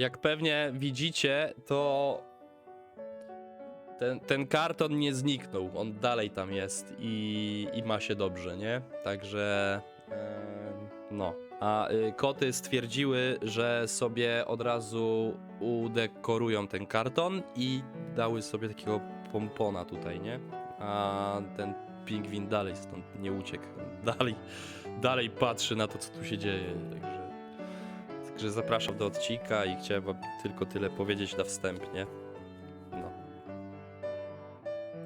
Jak pewnie widzicie, to ten, ten karton nie zniknął. On dalej tam jest i, i ma się dobrze, nie? Także em, no. A y, koty stwierdziły, że sobie od razu udekorują ten karton i dały sobie takiego pompona tutaj, nie? A ten pingwin dalej stąd nie uciekł. Dalej, dalej patrzy na to, co tu się dzieje. Także zapraszam do odcinka i chciałem wam tylko tyle powiedzieć na wstępnie. No.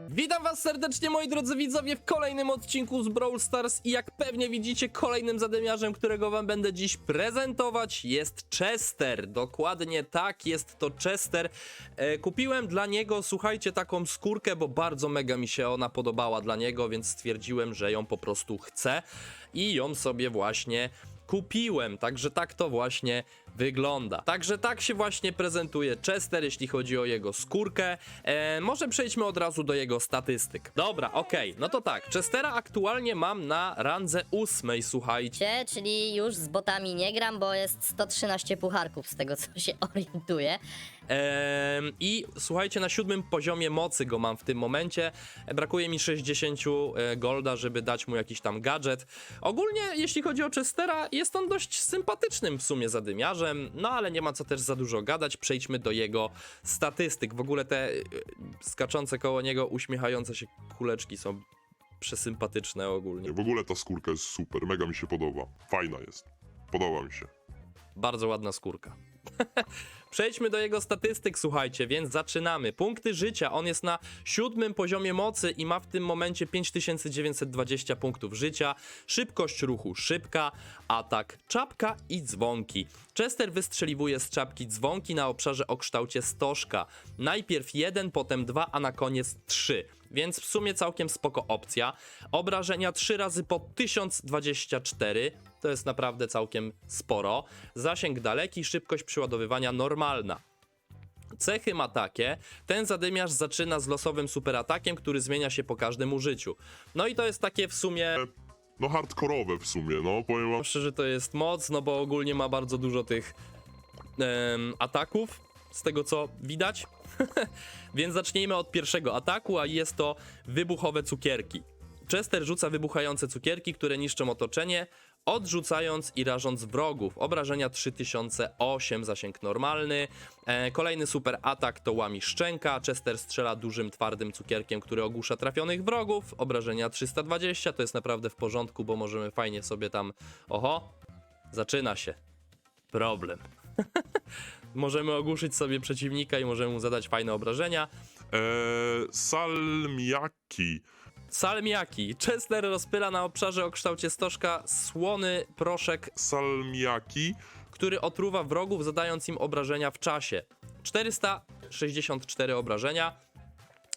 Witam was serdecznie moi drodzy widzowie w kolejnym odcinku z Brawl Stars i jak pewnie widzicie kolejnym zadymiarzem, którego wam będę dziś prezentować jest Chester. Dokładnie tak, jest to Chester. E, kupiłem dla niego, słuchajcie, taką skórkę, bo bardzo mega mi się ona podobała dla niego, więc stwierdziłem, że ją po prostu chcę i ją sobie właśnie kupiłem, także tak to właśnie wygląda. Także tak się właśnie prezentuje Chester, jeśli chodzi o jego skórkę. E, może przejdźmy od razu do jego statystyk. Dobra, okej, no to tak, Chestera aktualnie mam na randze ósmej, słuchajcie. Cie, czyli już z botami nie gram, bo jest 113 pucharków z tego co się orientuję. Em, I słuchajcie, na siódmym poziomie mocy go mam w tym momencie. Brakuje mi 60 e, golda, żeby dać mu jakiś tam gadżet. Ogólnie, jeśli chodzi o Chestera, jest on dość sympatycznym w sumie zadymiarzem, no ale nie ma co też za dużo gadać. Przejdźmy do jego statystyk. W ogóle te e, skaczące koło niego, uśmiechające się kuleczki są przesympatyczne ogólnie. W ogóle ta skórka jest super, mega mi się podoba. Fajna jest. Podoba mi się. Bardzo ładna skórka. Przejdźmy do jego statystyk, słuchajcie, więc zaczynamy. Punkty życia. On jest na siódmym poziomie mocy i ma w tym momencie 5920 punktów życia. Szybkość ruchu szybka, atak czapka i dzwonki. Chester wystrzeliwuje z czapki dzwonki na obszarze o kształcie stożka. Najpierw jeden, potem dwa, a na koniec trzy. Więc w sumie całkiem spoko opcja. Obrażenia 3 razy po 1024. To jest naprawdę całkiem sporo. Zasięg daleki, szybkość przeładowywania normalna. Cechy ma takie, ten zadymiarz zaczyna z losowym superatakiem, który zmienia się po każdym użyciu. No i to jest takie w sumie, No hardkorowe w sumie, no powiem wam. szczerze to jest moc, no bo ogólnie ma bardzo dużo tych em, ataków, z tego co widać. Więc zacznijmy od pierwszego ataku, a jest to wybuchowe cukierki. Chester rzuca wybuchające cukierki, które niszczą otoczenie, odrzucając i rażąc wrogów. Obrażenia 3008, zasięg normalny. E, kolejny super atak to łami szczęka. Chester strzela dużym, twardym cukierkiem, który ogłusza trafionych wrogów. Obrażenia 320, to jest naprawdę w porządku, bo możemy fajnie sobie tam... Oho, zaczyna się. Problem. możemy ogłuszyć sobie przeciwnika i możemy mu zadać fajne obrażenia. Eee, salmiaki. Salmiaki. Chester rozpyla na obszarze o kształcie stożka słony proszek, Salmiaki. który otruwa wrogów, zadając im obrażenia w czasie. 464 obrażenia.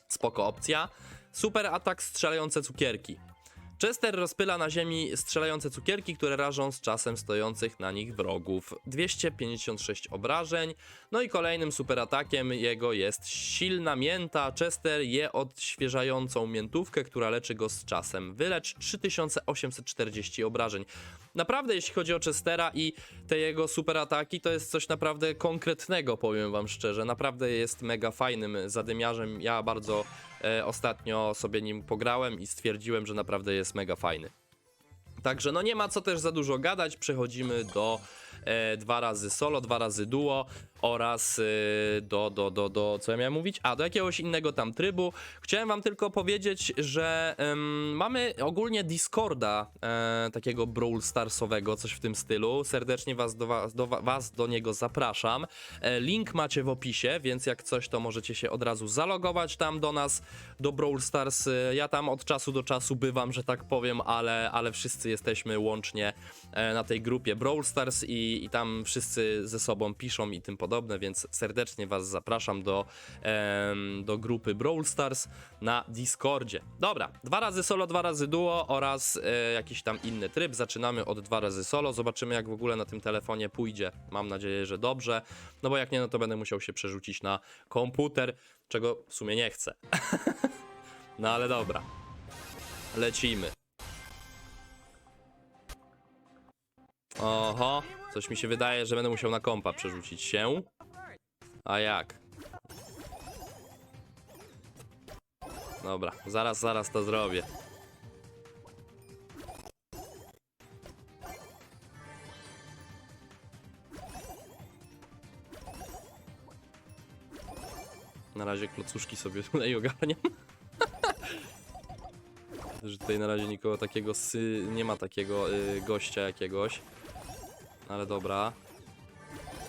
Spoko opcja. Super atak strzelające cukierki. Chester rozpyla na ziemi strzelające cukierki, które rażą z czasem stojących na nich wrogów. 256 obrażeń. No i kolejnym super atakiem jego jest silna mięta. Chester je odświeżającą miętówkę, która leczy go z czasem. Wylecz 3840 obrażeń. Naprawdę, jeśli chodzi o Chestera i te jego super ataki, to jest coś naprawdę konkretnego, powiem wam szczerze. Naprawdę jest mega fajnym zadymiarzem. Ja bardzo e, ostatnio sobie nim pograłem i stwierdziłem, że naprawdę jest mega fajny. Także no nie ma co też za dużo gadać, przechodzimy do e, dwa razy solo, dwa razy duo oraz e, do, do, do, do, co ja miałem mówić? A, do jakiegoś innego tam trybu. Chciałem wam tylko powiedzieć, że mamy ogólnie Discorda, e, takiego Brawl Starsowego, coś w tym stylu. Serdecznie was do, was, do, wa- was do niego zapraszam. E, link macie w opisie, więc jak coś, to możecie się od razu zalogować tam do nas, do Brawl Stars. E, Ja tam od czasu do czasu bywam, że tak powiem, ale, ale wszyscy jesteśmy łącznie na tej grupie Brawl Stars i, i tam wszyscy ze sobą piszą i tym podobne, więc serdecznie was zapraszam do, em, do grupy Brawl Stars na Discordzie. Dobra, dwa razy solo, dwa razy duo oraz e, jakiś tam inny tryb. Zaczynamy od dwa razy solo, zobaczymy jak w ogóle na tym telefonie pójdzie. Mam nadzieję, że dobrze, no bo jak nie, no to będę musiał się przerzucić na komputer, czego w sumie nie chcę. no ale dobra. Lecimy. Oho, coś mi się wydaje, że będę musiał na kompa przerzucić się. A jak? Dobra, zaraz, zaraz to zrobię. Na razie klocuszki sobie tutaj ogarniam. Że tutaj na razie nikogo takiego sy... nie ma takiego y, gościa jakiegoś. Ale dobra.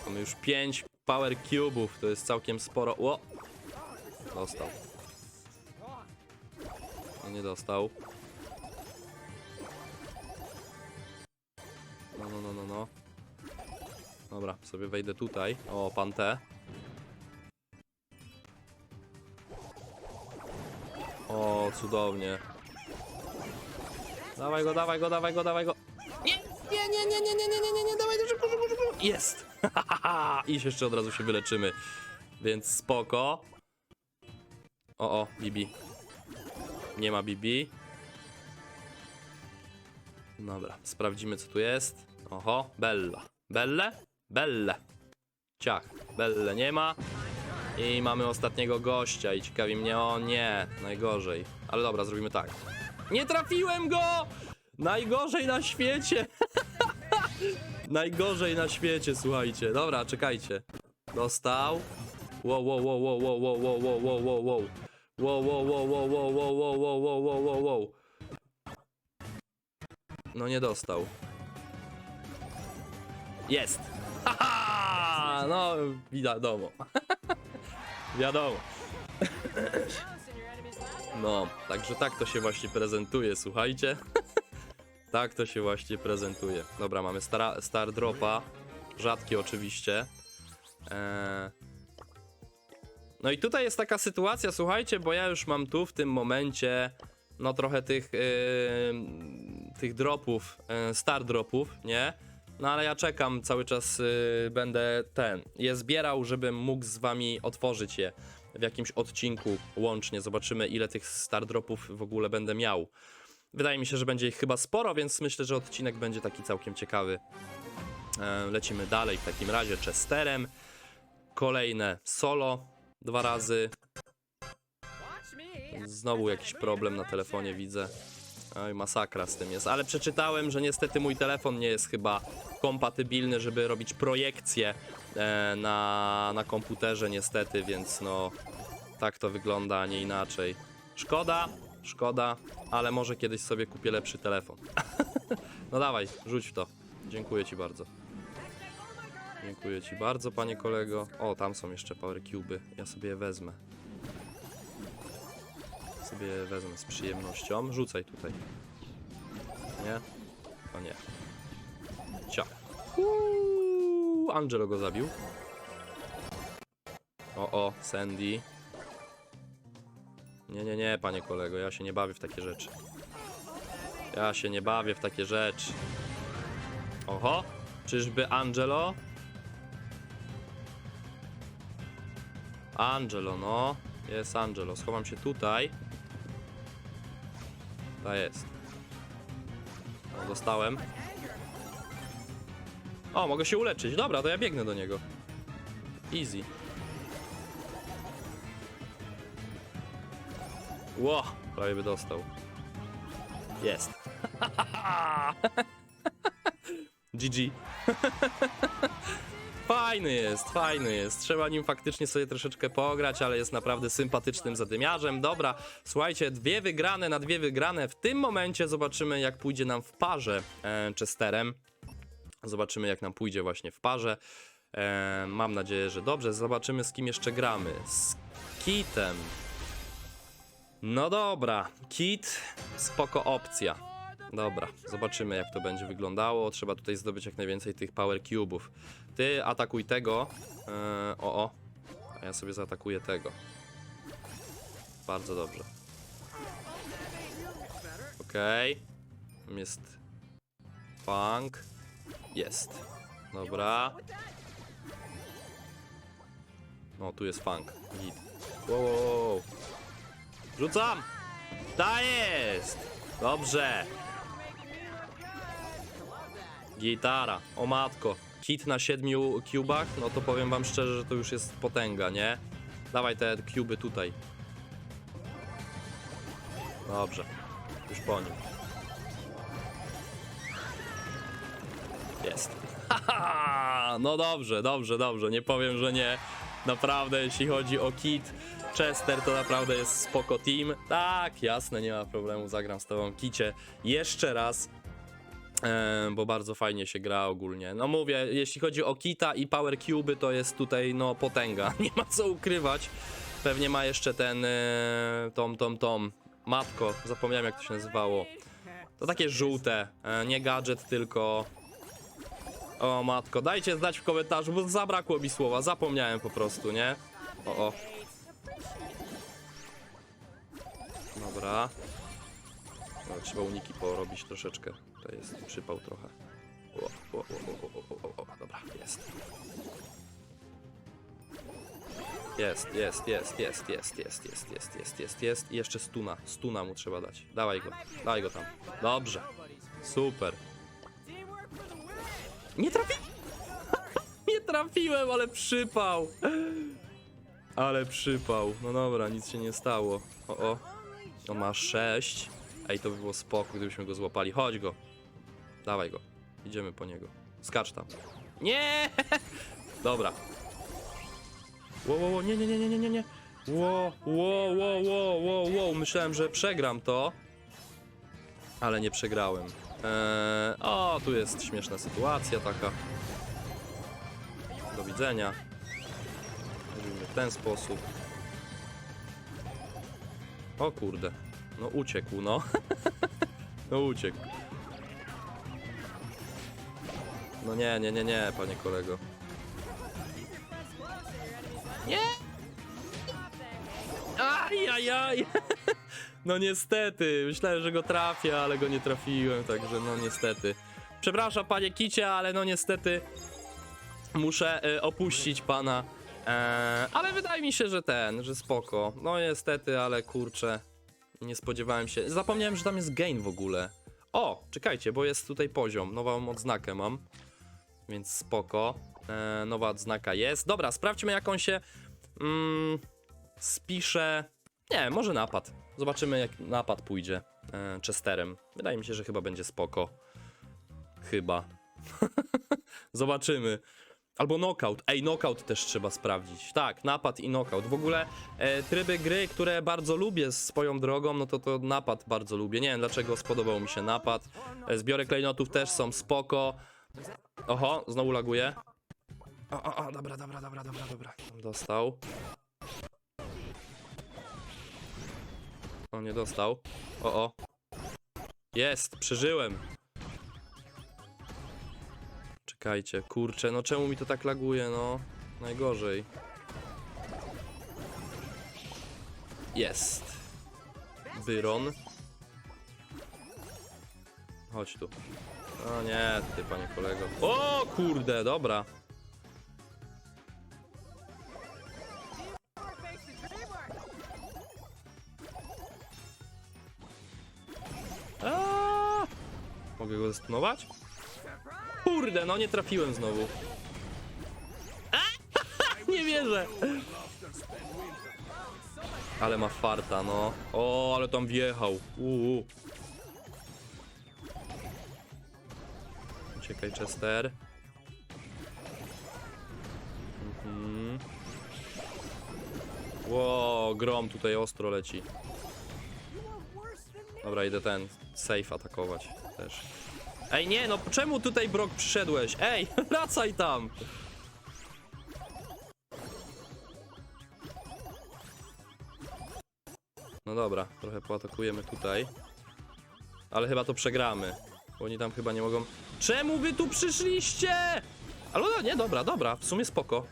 Mamy już 5 power cube'ów, to jest całkiem sporo. O! Dostał. Nie, nie dostał. No, no, no, no, no. Dobra, sobie wejdę tutaj. O, pan. O, cudownie. Dawaj go, dawaj go, dawaj go, dawaj go. Jest! I jeszcze od razu się wyleczymy. Więc spoko. O, o, Bibi. Nie ma Bibi. Dobra, sprawdzimy co tu jest. Oho, Bella. Belle? Belle. Ciach, Belle nie ma. I mamy ostatniego gościa i ciekawi mnie, o nie, najgorzej. Ale dobra, zrobimy tak. Nie trafiłem go! Najgorzej na świecie! Najgorzej na świecie, słuchajcie. Dobra, czekajcie. Dostał. Wow, wow, wow, wow, wow, wow, wow, wow, wow, wow, wow. Wow, wow, wow, wow, wow, wow, wow, wow, wow, wow, wow, wow. No nie dostał. Jest! Haha! No, wiadomo. wiadomo. No, także tak to się właśnie prezentuje, słuchajcie. Tak to się właśnie prezentuje. Dobra, mamy stara, Star Dropa. Rzadki oczywiście. Eee... No i tutaj jest taka sytuacja, słuchajcie, bo ja już mam tu w tym momencie no trochę tych yy, tych dropów, yy, star dropów, nie? No ale ja czekam cały czas, yy, będę ten, je zbierał, żebym mógł z wami otworzyć je w jakimś odcinku łącznie. Zobaczymy ile tych star dropów w ogóle będę miał. Wydaje mi się, że będzie ich chyba sporo, więc myślę, że odcinek będzie taki całkiem ciekawy. E, lecimy dalej w takim razie Chesterem. Kolejne solo dwa razy. Znowu jakiś problem na telefonie widzę. Oj, masakra z tym jest. Ale przeczytałem, że niestety mój telefon nie jest chyba kompatybilny, żeby robić projekcję e, na, na komputerze niestety, więc no tak to wygląda, a nie inaczej. Szkoda, szkoda, ale może kiedyś sobie kupię lepszy telefon. no dawaj, rzuć w to. Dziękuję ci bardzo. Dziękuję ci bardzo, panie kolego. O, tam są jeszcze power cube'y. Ja sobie je wezmę. Sobie je wezmę z przyjemnością. Rzucaj tutaj. Nie? O nie. Cia. Uuu, Angelo go zabił. O, o, Sandy. Nie, nie, nie, panie kolego, ja się nie bawię w takie rzeczy. Ja się nie bawię w takie rzeczy. Oho, czyżby Angelo? Angelo, no. Jest Angelo. Schowam się tutaj. Ta jest. O, dostałem. O, mogę się uleczyć. Dobra, to ja biegnę do niego. Easy. Ło, prawie by dostał. Jest. GG. Fajny jest, fajny jest. Trzeba nim faktycznie sobie troszeczkę pograć, ale jest naprawdę sympatycznym zadymiarzem. Dobra, słuchajcie, dwie wygrane na dwie wygrane. W tym momencie zobaczymy, jak pójdzie nam w parze e, Chesterem. Zobaczymy, jak nam pójdzie właśnie w parze. E, mam nadzieję, że dobrze. Zobaczymy, z kim jeszcze gramy. Z Kitem. No dobra, Kit, spoko opcja. Dobra, zobaczymy jak to będzie wyglądało. Trzeba tutaj zdobyć jak najwięcej tych power cube'ów. Ty atakuj tego. Eee, o, o. A ja sobie zaatakuję tego. Bardzo dobrze. Okej. Tam Jest funk. Jest. Dobra. No, tu jest funk. Git. Wow, wow, wow. Rzucam! Ta jest! Dobrze. Gitara. O matko. Kit na siedmiu cubach, no to powiem wam szczerze, że to już jest potęga, nie? Dawaj te cuby tutaj. Dobrze, już po nim. Jest. Haha! No dobrze, dobrze, dobrze. Nie powiem, że nie. Naprawdę, jeśli chodzi o Kit, Chester to naprawdę jest spoko team. Tak, jasne, nie ma problemu. Zagram z tobą Kicie jeszcze raz. E, bo bardzo fajnie się gra ogólnie. No mówię, jeśli chodzi o Kita i Power Cube, to jest tutaj no potęga. Nie ma co ukrywać. Pewnie ma jeszcze ten e, tom, tom, tom. Matko, zapomniałem jak to się nazywało. To takie żółte, e, nie gadżet, tylko o matko, dajcie znać w komentarzu, bo zabrakło mi słowa, zapomniałem po prostu, nie? O, o. Dobra. No, trzeba uniki porobić troszeczkę. To jest przypał trochę. O, o, o, o, o, o, o, dobra, jest. Jest, jest, jest, jest, jest, jest, jest, jest, jest, jest, jest. I jeszcze stuna, stuna mu trzeba dać. Dawaj go, dawaj go tam. Dobrze. Super. Nie trafi... Nie trafiłem, ale przypał. Ale przypał. No dobra, nic się nie stało. O, o. On ma 6. Ej, to by było spoko, gdybyśmy go złapali. Chodź go. Dawaj go. Idziemy po niego. Skacz tam. Nie! Dobra. Ło, ło, ło, nie, nie, nie, nie, nie, nie. Ło, ło, ło, ło, ło, ło. Myślałem, że przegram to. Ale nie przegrałem. Eee, o, tu jest śmieszna sytuacja taka. Do widzenia. Robimy w ten sposób. O kurde. No uciekł, no. no uciekł. No nie, nie, nie, nie, panie kolego. Nie! Ajajaj! No niestety, myślałem, że go trafię, ale go nie trafiłem, także no niestety. Przepraszam panie Kicie, ale no niestety muszę e, opuścić pana. E, ale wydaje mi się, że ten, że spoko. No niestety, ale kurczę, nie spodziewałem się. Zapomniałem, że tam jest gain w ogóle. O, czekajcie, bo jest tutaj poziom, nową odznakę mam. Więc spoko. E, nowa odznaka jest. Dobra, sprawdźmy jak on się mm, spisze. Nie, może napad. Zobaczymy jak napad pójdzie e, Chesterem. Wydaje mi się, że chyba będzie spoko. Chyba. Zobaczymy. Albo knockout. Ej, knockout też trzeba sprawdzić. Tak, napad i knockout. W ogóle e, tryby gry, które bardzo lubię swoją drogą, no to to napad bardzo lubię. Nie wiem dlaczego spodobał mi się napad. E, zbiory klejnotów też są spoko. Oho, znowu laguje. O, o, o, dobra, dobra, dobra, dobra, dobra. Dostał. O, nie dostał. O, o. Jest, przeżyłem. Czekajcie, kurczę, no czemu mi to tak laguje, no? Najgorzej. Jest. Byron. Chodź tu. O nie, ty panie kolego. O kurde, dobra. Mogę go zastunować? Kurde, no nie trafiłem znowu. A! nie wierzę. Ale ma farta, no. O, ale tam wjechał. Uuu. Uciekaj, Chester. Mhm. Ło, grom tutaj ostro leci. Dobra, idę ten safe atakować też. Ej, nie, no czemu tutaj Brock przyszedłeś? Ej, wracaj tam! No dobra, trochę poatakujemy tutaj. Ale chyba to przegramy. Bo oni tam chyba nie mogą... Czemu wy tu przyszliście? Ale no nie, dobra, dobra, w sumie spoko.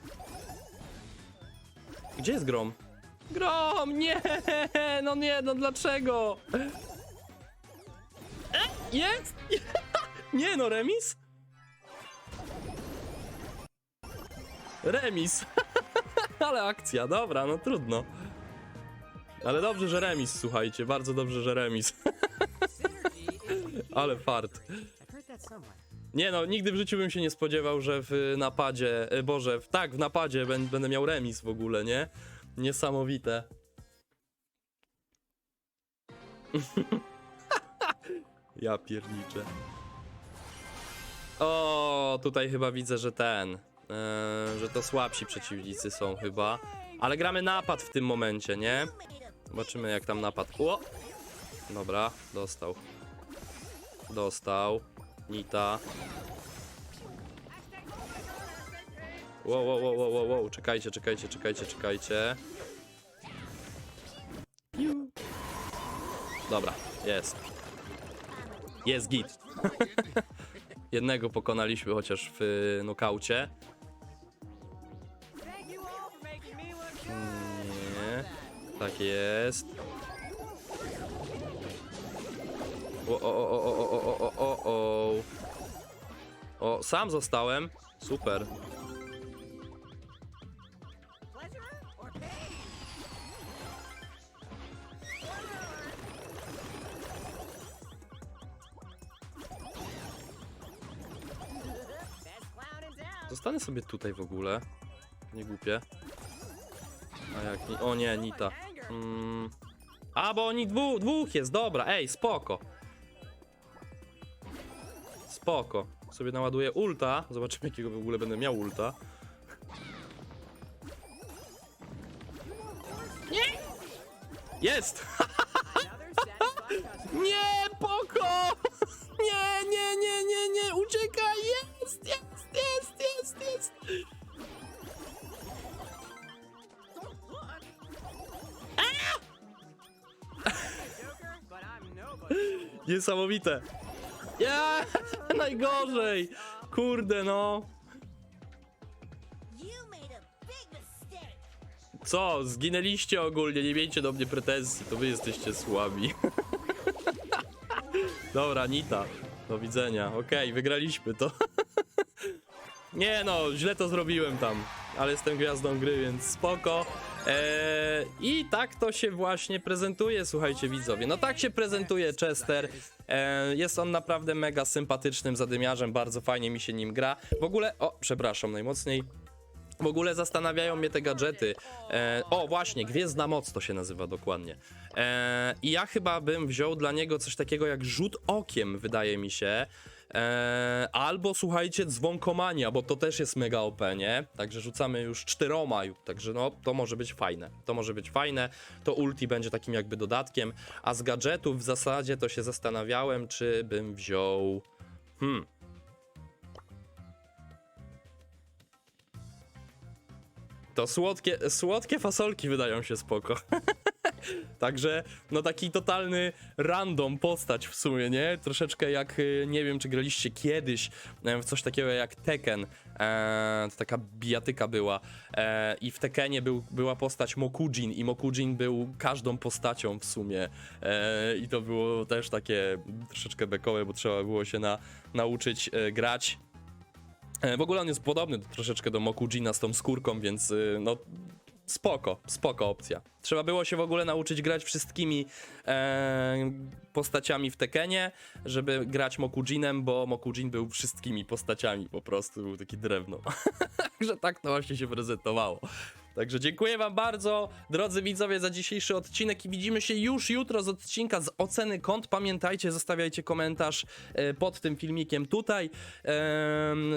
Gdzie jest Grom? Grom, nie! No nie, no dlaczego? E, jest! Nie no, remis? Remis. Ale akcja, dobra, no trudno. Ale dobrze, że remis, słuchajcie, bardzo dobrze, że remis. Ale fart. Nie no, nigdy w życiu bym się nie spodziewał, że w napadzie, e, Boże, w, tak, w napadzie ben, będę miał remis w ogóle, nie? Niesamowite. ja pierniczę. O, tutaj chyba widzę, że ten, e, że to słabsi przeciwnicy są chyba. Ale gramy napad w tym momencie, nie? Zobaczymy jak tam napad. O! Dobra, dostał. Dostał. Nita. Wow, wow, wow, wow, wow. Czekajcie, czekajcie, czekajcie, czekajcie. Dobra, jest. Jest git. Jednego pokonaliśmy chociaż w y, nokaucie. Nie. Tak jest. O, o, o, o, o, o, o, o, o. O, sam zostałem. Super. Sobie tutaj w ogóle. Nie głupie. A jak nie... O nie, Nita. Mm. A, bo oni dwóch, dwóch jest, dobra, ej, spoko. Spoko. Sobie naładuję ulta. Zobaczymy, jakiego w ogóle będę miał ulta. Nie! Jest! nie, poko! Nie, nie, nie, nie, nie, uciekaj! Jest, jest, jest, jest, jest! Niesamowite. Ja, najgorzej. Kurde, no. Co, zginęliście ogólnie, nie miejcie do mnie pretensji, to wy jesteście słabi. Dobra, Nita. Do widzenia. Okej, wygraliśmy to. Nie no, źle to zrobiłem tam, ale jestem gwiazdą gry, więc spoko. Eee, I tak to się właśnie prezentuje, słuchajcie widzowie. No tak się prezentuje Chester. Eee, jest on naprawdę mega sympatycznym zadymiarzem, bardzo fajnie mi się nim gra. W ogóle, o, przepraszam najmocniej. W ogóle zastanawiają mnie te gadżety. E, o, właśnie, Gwiezdna Moc to się nazywa dokładnie. E, I ja chyba bym wziął dla niego coś takiego jak rzut okiem, wydaje mi się. E, albo słuchajcie, dzwonkomania, bo to też jest mega OP, nie? Także rzucamy już czteroma, także no, to może być fajne. To może być fajne. To ulti będzie takim jakby dodatkiem. A z gadżetów w zasadzie to się zastanawiałem, czy bym wziął. Hmm. To słodkie, słodkie fasolki wydają się spoko. Także, no taki totalny random postać w sumie, nie? Troszeczkę jak, y, nie wiem, czy graliście kiedyś e, w coś takiego jak Tekken. E, to taka bijatyka była. E, I w Tekkenie był, była postać Mokujin i Mokujin był każdą postacią w sumie. E, I to było też takie troszeczkę bekowe, bo trzeba było się na, nauczyć e, grać E, W ogóle on jest podobny troszeczkę do Mokujina z tą skórką, więc y, no spoko, spoko opcja. Trzeba było się w ogóle nauczyć grać wszystkimi e, postaciami w Tekenie, żeby grać Mokujinem, bo Mokujin był wszystkimi postaciami po prostu, był taki drewno. Także tak to właśnie się prezentowało. Także dziękuję wam bardzo, drodzy widzowie, za dzisiejszy odcinek i widzimy się już jutro z odcinka z oceny kont. Pamiętajcie, zostawiajcie komentarz e, pod tym filmikiem tutaj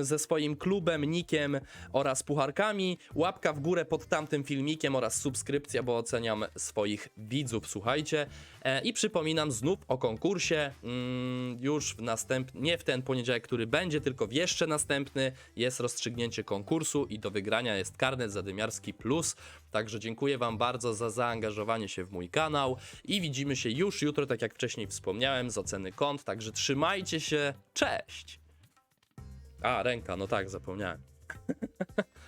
ze swoim klubem, nikiem oraz pucharkami. Łapka w górę pod tamtym filmikiem oraz subskrypcja, bo oceniam swoich widzów, słuchajcie. E, I przypominam znów o konkursie. Mm, już w następ... nie w ten poniedziałek, który będzie, tylko w jeszcze następny jest rozstrzygnięcie konkursu i do wygrania jest karnet zadymiarski plus. Także dziękuję Wam bardzo za zaangażowanie się w mój kanał i widzimy się już jutro, tak jak wcześniej wspomniałem, z oceny kont. Także trzymajcie się. Cześć! A, ręka, no tak, zapomniałem.